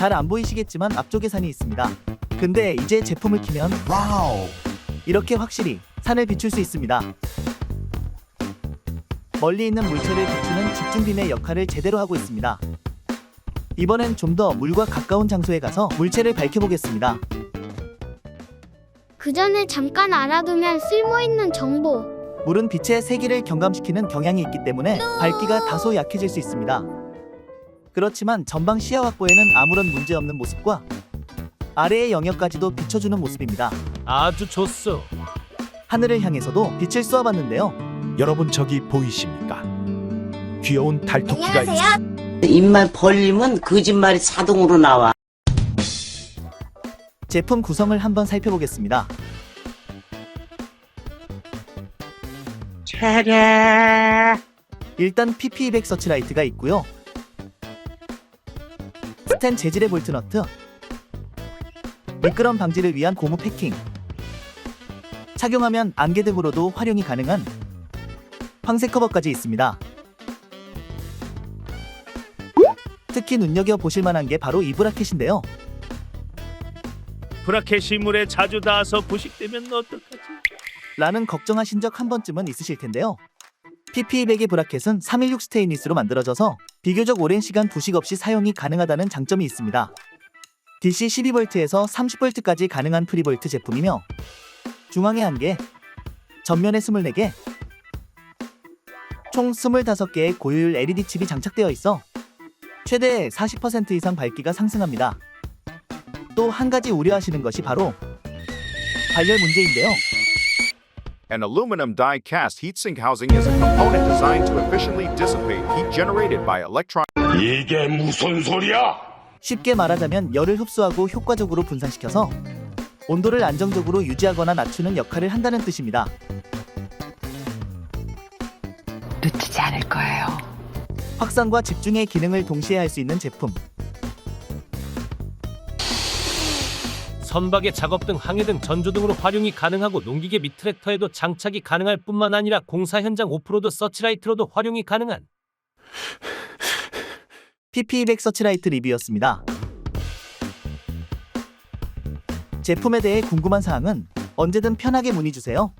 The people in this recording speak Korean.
잘 안 보이시겠지만 앞쪽에 산이 있습니다. 근데 이제 제품을 키면 와우. 이렇게 확실히 산을 비출 수 있습니다. 멀리 있는 물체를 비추는 집중빔의 역할을 제대로 하고 있습니다. 이번엔 좀 더 물과 가까운 장소에 가서 물체를 밝혀보겠습니다. 그 전에 잠깐 알아두면 쓸모있는 정보. 물은 빛의 세기를 경감시키는 경향이 있기 때문에 밝기가 다소 약해질 수 있습니다. 그렇지만 전방 시야 확보에는 아무런 문제 없는 모습과 아래의 영역까지도 비춰주는 모습입니다. 아주 좋소. 하늘을 향해서도 빛을 쏘아봤는데요. 여러분 저기 보이십니까? 귀여운 달토끼가 있... 입만 벌리면 거짓말이 자동으로 나와. 제품 구성을 한번 살펴보겠습니다. 일단 PP200 서치라이트가 있고요. 스텐 재질의 볼트너트, 미끄럼 방지를 위한 고무 패킹, 착용하면 안개 등으로도 활용이 가능한 황색 커버까지 있습니다. 특히 눈여겨 보실 만한 게 바로 이 브라켓인데요. 브라켓이 물에 자주 닿아서 부식되면 어떡하지? 라는 걱정하신 적 한 번쯤은 있으실 텐데요. PP200의 브라켓은 316 스테인리스로 만들어져서 비교적 오랜 시간 부식 없이 사용이 가능하다는 장점이 있습니다. DC 12V에서 30V까지 가능한 프리볼트 제품이며 중앙에 1개, 전면에 24개, 총 25개의 고효율 LED 칩이 장착되어 있어 최대 40% 이상 밝기가 상승합니다. 또 한 가지 우려하시는 것이 바로 발열 문제인데요. An aluminum die cast heatsink housing is a component designed to efficiently dissipate heat generated by electron. 이게 무슨 소리야? 쉽게 말하자면 열을 흡수하고 효과적으로 분산시켜서 온도를 안정적으로 유지하거나 낮추는 역할을 한다는 뜻입니다. 놓치지 않을 거예요. 확산과 집중의 기능을 동시에 할 수 있는 제품. 선박의 작업 등 항해 등 전조 등으로 활용이 가능하고 농기계 및 트랙터에도 장착이 가능할 뿐만 아니라 공사 현장 오프로드 서치라이트로도 활용이 가능한 PP200 서치라이트 리뷰였습니다. 제품에 대해 궁금한 사항은 언제든 편하게 문의 주세요.